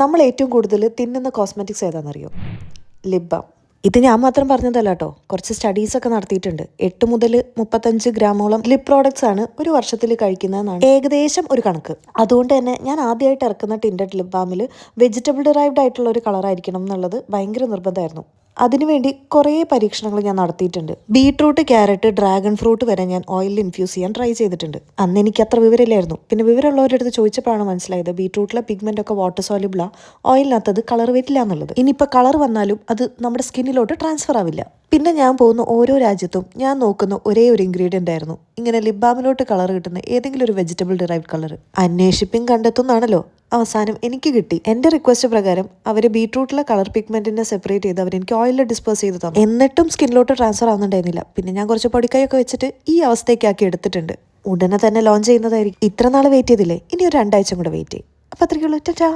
നമ്മൾ ഏറ്റവും കൂടുതൽ തിന്നുന്ന കോസ്മെറ്റിക്സ് ഏതാണെന്നറിയോ? ലിപ് ബാം ഇത് ഞാൻ മാത്രം പറഞ്ഞതല്ല കേട്ടോ കുറച്ച് സ്റ്റഡീസ് ഒക്കെ നടത്തിയിട്ടുണ്ട്. എട്ട് മുതൽ മുപ്പത്തഞ്ച് ഗ്രാമോളം ലിപ് പ്രോഡക്ട്സ് ആണ് ഒരു വർഷത്തിൽ കഴിക്കുന്നതെന്നാണ്. ഏകദേശം ഒരു കണക്ക്. അതുകൊണ്ട് തന്നെ ഞാൻ ആദ്യമായിട്ട് ഇറക്കുന്ന ടിൻഡഡ് ലിപ് ബാമിൽ വെജിറ്റബിൾ ഡിറൈവ്ഡ് ആയിട്ടുള്ള ഒരു കളറായിരിക്കണം എന്നുള്ളത് ഭയങ്കര നിർബന്ധമായിരുന്നു. അതിനുവേണ്ടി കുറേ പരീക്ഷണങ്ങൾ ഞാൻ നടത്തിയിട്ടുണ്ട്. ബീട്രൂട്ട് ക്യാരറ്റ് ഡ്രാഗൺ ഫ്രൂട്ട് വരെ ഞാൻ ഓയിലിൽ ഇൻഫ്യൂസ് ചെയ്യാൻ ട്രൈ ചെയ്തിട്ടുണ്ട്. അന്ന് എനിക്ക് അത്ര വിവരമില്ലായിരുന്നു. പിന്നെ വിവരമുള്ളവരുടെ അടുത്ത് ചോദിച്ചപ്പോഴാണ് മനസ്സിലായത് ബീട്രൂട്ടിലെ പിഗ്മെന്റ് ഒക്കെ വാട്ടർ സോലിബിളാ ഓയിലിനകത്ത് അത് കളർ വരില്ല എന്നുള്ളത്. ഇനിയിപ്പോൾ കളർ വന്നാലും അത് നമ്മുടെ സ്കിന്നിലോട്ട് ട്രാൻസ്ഫർ ആവില്ല. പിന്നെ ഞാൻ പോകുന്ന ഓരോ രാജ്യത്തും ഞാൻ നോക്കുന്ന ഒരേ ഒരു ഇൻഗ്രീഡിയന്റ് ആയിരുന്നു. ഇങ്ങനെ ലിബാമിലോട്ട് ബാമിലോട്ട് കളർ കിട്ടുന്ന ഏതെങ്കിലും ഒരു വെജിറ്റബിൾ ഡിറൈവ്ഡ് കളർ അന്വേഷിപ്പിങ് കണ്ടെത്തുന്നാണല്ലോ അവസാനം എനിക്ക് കിട്ടി. എന്റെ റിക്വസ്റ്റ് പ്രകാരം അവർ ബീട്രൂട്ടിലെ കളർ പിഗ്മെന്റിനെ സെപ്പറേറ്റ് ചെയ്ത് അവർ എനിക്ക് ഓയിലിൽ ഡിസ്പോസ് ചെയ്ത് തന്നു. എന്നിട്ടും സ്കിന്നിലോട്ട് ട്രാൻസ്ഫർ ആവുന്നുണ്ടായിരുന്നില്ല. പിന്നെ ഞാൻ കുറച്ച് പൊടിക്കൈയൊക്കെ വെച്ചിട്ട് ഈ അവസ്ഥയ്ക്കാക്കി എടുത്തിട്ടുണ്ട്. ഉടനെ തന്നെ ലോഞ്ച് ചെയ്യുന്നതായിരിക്കും. ഇത്ര നാൾ വെയിറ്റ് ചെയ്തില്ലേ? ഇനി ഒരു രണ്ടാഴ്ച കൂടെ വെയിറ്റ് ചെയ്യും. അപ്പം അത്രയ്ക്കുള്ളൂ. ടാ